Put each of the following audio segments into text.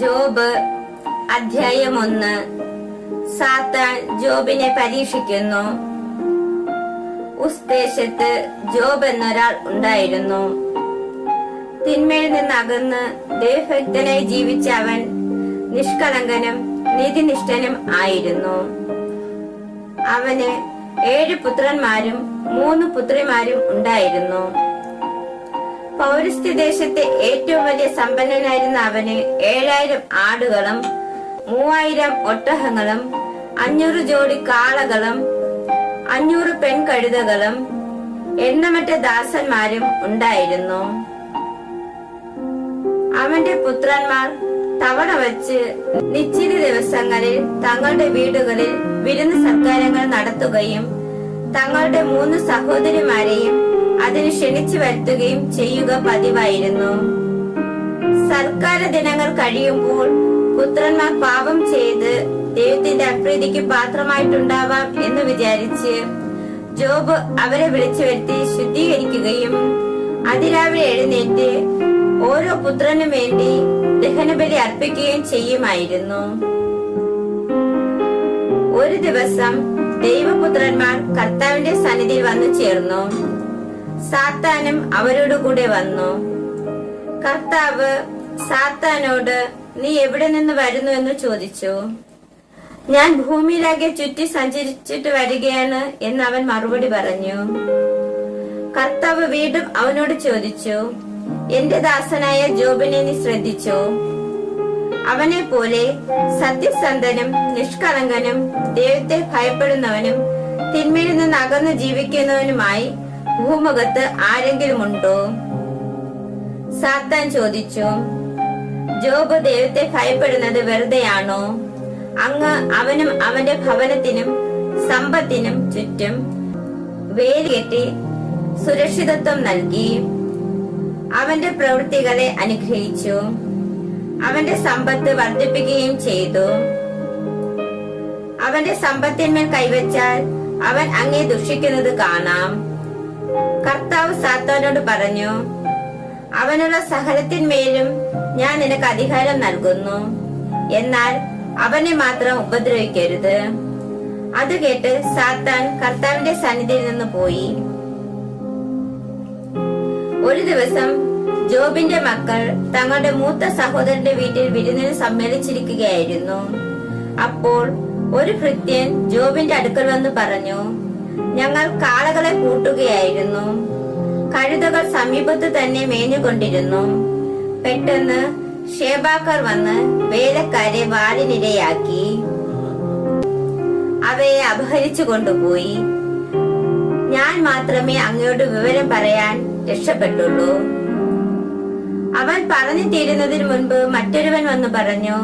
Job അധ്യായം ഒന്ന് സാത്താൻ ജോബിനെ പരീക്ഷിക്കുന്നു. ഉസ്ദേശത്ത് ജോബ് എന്നൊരാൾ ഉണ്ടായിരുന്നു. തിന്മയിൽ നിന്ന് അകന്ന് ദൈവഭക്തനായി ജീവിച്ച അവൻ നിഷ്കളങ്കനും നീതിനിഷ്ഠനും ആയിരുന്നു. അവന് ഏഴ് പുത്രന്മാരും മൂന്ന് പുത്രിമാരും ഉണ്ടായിരുന്നു. പൗരസ്ത്യ ദേശത്തെ ഏറ്റവും വലിയ സമ്പന്നനായിരുന്ന അവന് ഏഴായിരം ആടുകളും മൂവായിരം ഒട്ടഹങ്ങളും അഞ്ഞൂറ് ജോഡി കാളകളും അഞ്ഞൂറ് പെൺകഴുതകളും എണ്ണമറ്റ ദാസന്മാരും ഉണ്ടായിരുന്നു. അവന്റെ പുത്രന്മാർ തവണ വച്ച് നിശ്ചിത ദിവസങ്ങളിൽ തങ്ങളുടെ വീടുകളിൽ വിരുന്ന് സൽക്കാരങ്ങൾ നടത്തുകയും തങ്ങളുടെ മൂന്ന് സഹോദരിമാരെയും അതിന് ക്ഷണിച്ചു വരുത്തുകയും ചെയ്യുക പതിവായിരുന്നു. സർക്കാർ ദിനങ്ങൾ കഴിയുമ്പോൾ പുത്രന്മാർ പാപം ചെയ്ത് ദൈവത്തിന്റെ അപ്രീതിക്ക് പാത്രമായിട്ടുണ്ടാവാം എന്ന് വിചാരിച്ച് ജോബ് അവരെ വിളിച്ചു വരുത്തി ശുദ്ധീകരിക്കുകയും അതിരാവിലെ എഴുന്നേറ്റ് ഓരോ പുത്രനും വേണ്ടി ദഹനബലി അർപ്പിക്കുകയും ചെയ്യുമായിരുന്നു. ഒരു ദിവസം ദൈവപുത്രന്മാർ കർത്താവിന്റെ സന്നിധിയിൽ വന്നു ചേർന്നു. സാത്താനും അവരോട് കൂടെ വന്നു. കർത്താവ് സാത്താനോട് നീ എവിടെ നിന്ന് വരുന്നു? എന്ന് ചോദിച്ചു. ഞാൻ ഭൂമിയിലാകെ ചുറ്റി സഞ്ചരിച്ചിട്ട് വരികയാണ് എന്ന് അവൻ മറുപടി പറഞ്ഞു. കർത്താവ് വീണ്ടും അവനോട് ചോദിച്ചു എന്റെ ദാസനായ ജോബിനെ നീ ശ്രദ്ധിച്ചു? അവനെ പോലെ സത്യസന്ധനും നിഷ്കളങ്കനും ദൈവത്തെ ഭയപ്പെടുന്നവനും തിന്മയിൽ നിന്ന് അകന്ന് ജീവിക്കുന്നവനുമായി ഭൂമുഖത്ത് ആരെങ്കിലും ഉണ്ടോ സാത്താൻ ചോദിച്ചു ജോബ് ദൈവത്തെ ഭയപ്പെടുന്നത് വെറുതെയാണോ? അങ്ങ് അവനും അവന്റെ ഭവനത്തിനും സമ്പത്തിനും ചുറ്റും വേലി സുരക്ഷിതത്വം നൽകി. അവന്റെ പ്രവൃത്തികളെ അനുഗ്രഹിച്ചു. അവന്റെ സമ്പത്ത് വർദ്ധിപ്പിക്കുകയും ചെയ്തു. അവന്റെ സമ്പത്തിന്മേൽ കൈവച്ചാൽ അവൻ അങ്ങേ ദുഷിക്കുന്നത് കാണാം. കർത്താവ് സാത്താനോട് പറഞ്ഞു അവനുള്ള സഹലത്തിന്മേലും ഞാൻ നിനക്ക് അധികാരം നൽകുന്നു. എന്നാൽ അവനെ മാത്രം ഉപദ്രവിക്കരുത്. അത് കേട്ട് സാത്താൻ കർത്താവിന്റെ സന്നിധിയിൽ നിന്ന് പോയി. ഒരു ദിവസം ജോബിന്റെ മക്കൾ തങ്ങളുടെ മൂത്ത സഹോദരന്റെ വീട്ടിൽ വിരുന്നിന് സമ്മേളിച്ചിരിക്കുകയായിരുന്നു. അപ്പോൾ ഒരു ഭൃത്യൻ ജോബിന്റെ അടുക്കൽ വന്ന് പറഞ്ഞു ഞങ്ങൾ കാളകളെ കൂട്ടുകയായിരുന്നു. കഴുതകൾ സമീപത്ത് തന്നെ മേഞ്ഞുകൊണ്ടിരുന്നു. പെട്ടെന്ന് ഷേബാക്കർ വന്ന് വേലക്കാരെ വാലിനിരയാക്കി. അവയെ അപഹരിച്ചു കൊണ്ടുപോയി. ഞാൻ മാത്രമേ അങ്ങയോട് വിവരം പറയാൻ രക്ഷപ്പെട്ടുള്ളൂ. അവൻ പറഞ്ഞു തീരുന്നതിന് മുൻപ് മറ്റൊരുവൻ വന്ന് പറഞ്ഞു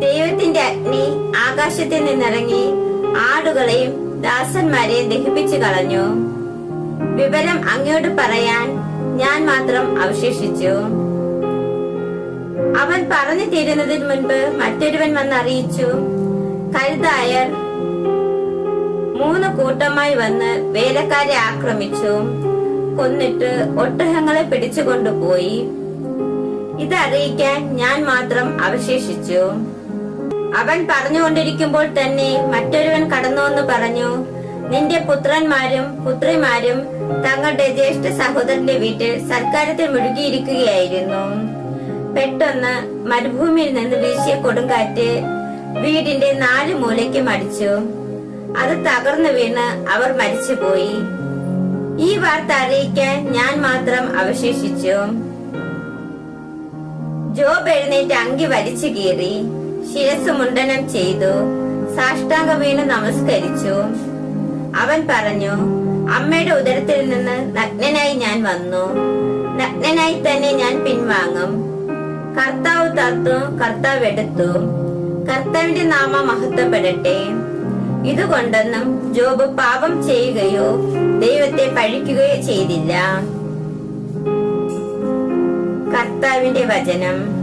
ദൈവത്തിന്റെ അഗ്നി ആകാശത്തിൽ നിന്നിറങ്ങി ആടുകളെയും ദാസന്മാരെയും ദഹിപ്പിച്ചു കളഞ്ഞു. വിവരം അങ്ങയോട് പറയാൻ ഞാൻ മാത്രം അവശേഷിച്ചു. അവൻ പറഞ്ഞു തീരുന്നതിന് മുൻപ് മറ്റൊരുവൻ വന്ന് അറിയിച്ചു. കരുതായർ മൂന്ന് കൂട്ടമായി വന്ന് വേലക്കാരെ ആക്രമിച്ചു. കൊന്നിട്ട് ഒട്ടകങ്ങളെ പിടിച്ചു കൊണ്ടുപോയി ഇതറിയിക്കാൻ ഞാൻ മാത്രം അവശേഷിച്ചു. അവൻ പറഞ്ഞുകൊണ്ടിരിക്കുമ്പോൾ തന്നെ മറ്റൊരുവൻ കടന്നുവന്ന് പറഞ്ഞു നിന്റെ പുത്രന്മാരും പുത്രിമാരും തങ്ങളുടെ ജ്യേഷ്ഠ സഹോദരന്റെ വീട്ടിൽ സൽക്കാരത്തിൽ മുഴുകിയിരിക്കുകയായിരുന്നു. പെട്ടെന്ന് മരുഭൂമിയിൽ നിന്ന് വീശിയ കൊടുങ്കാറ്റ് വീടിന്റെ നാല് മൂലയ്ക്ക് മടിച്ചു. അത് തകർന്നു വീണ് അവർ മരിച്ചുപോയി. ഈ വാർത്ത അറിയിക്കാൻ ഞാൻ മാത്രം അവശേഷിച്ചു. ജോബ് എഴുന്നേറ്റ് അങ്കി വലിച്ചു കീറി. ശിരസ് മുണ്ടനം ചെയ്തു. സാഷ്ടാംഗ വീണ് നമസ്കരിച്ചു. അവൻ പറഞ്ഞു അമ്മയുടെ ഉദരത്തിൽ നിന്ന് നഗ്നനായി ഞാൻ വന്നു. നഗ്നനായി തന്നെ ഞാൻ പിൻവാങ്ങും. കർത്താവ് തത്തു കർത്താവ് എടുത്തു. കർത്താവിന്റെ നാമ മഹത്വപ്പെടട്ടെ. ഇതുകൊണ്ടൊന്നും ജോബ് പാപം ചെയ്യുകയോ ദൈവത്തെ പഴിക്കുകയോ ചെയ്തില്ല. കർത്താവിന്റെ വചനം.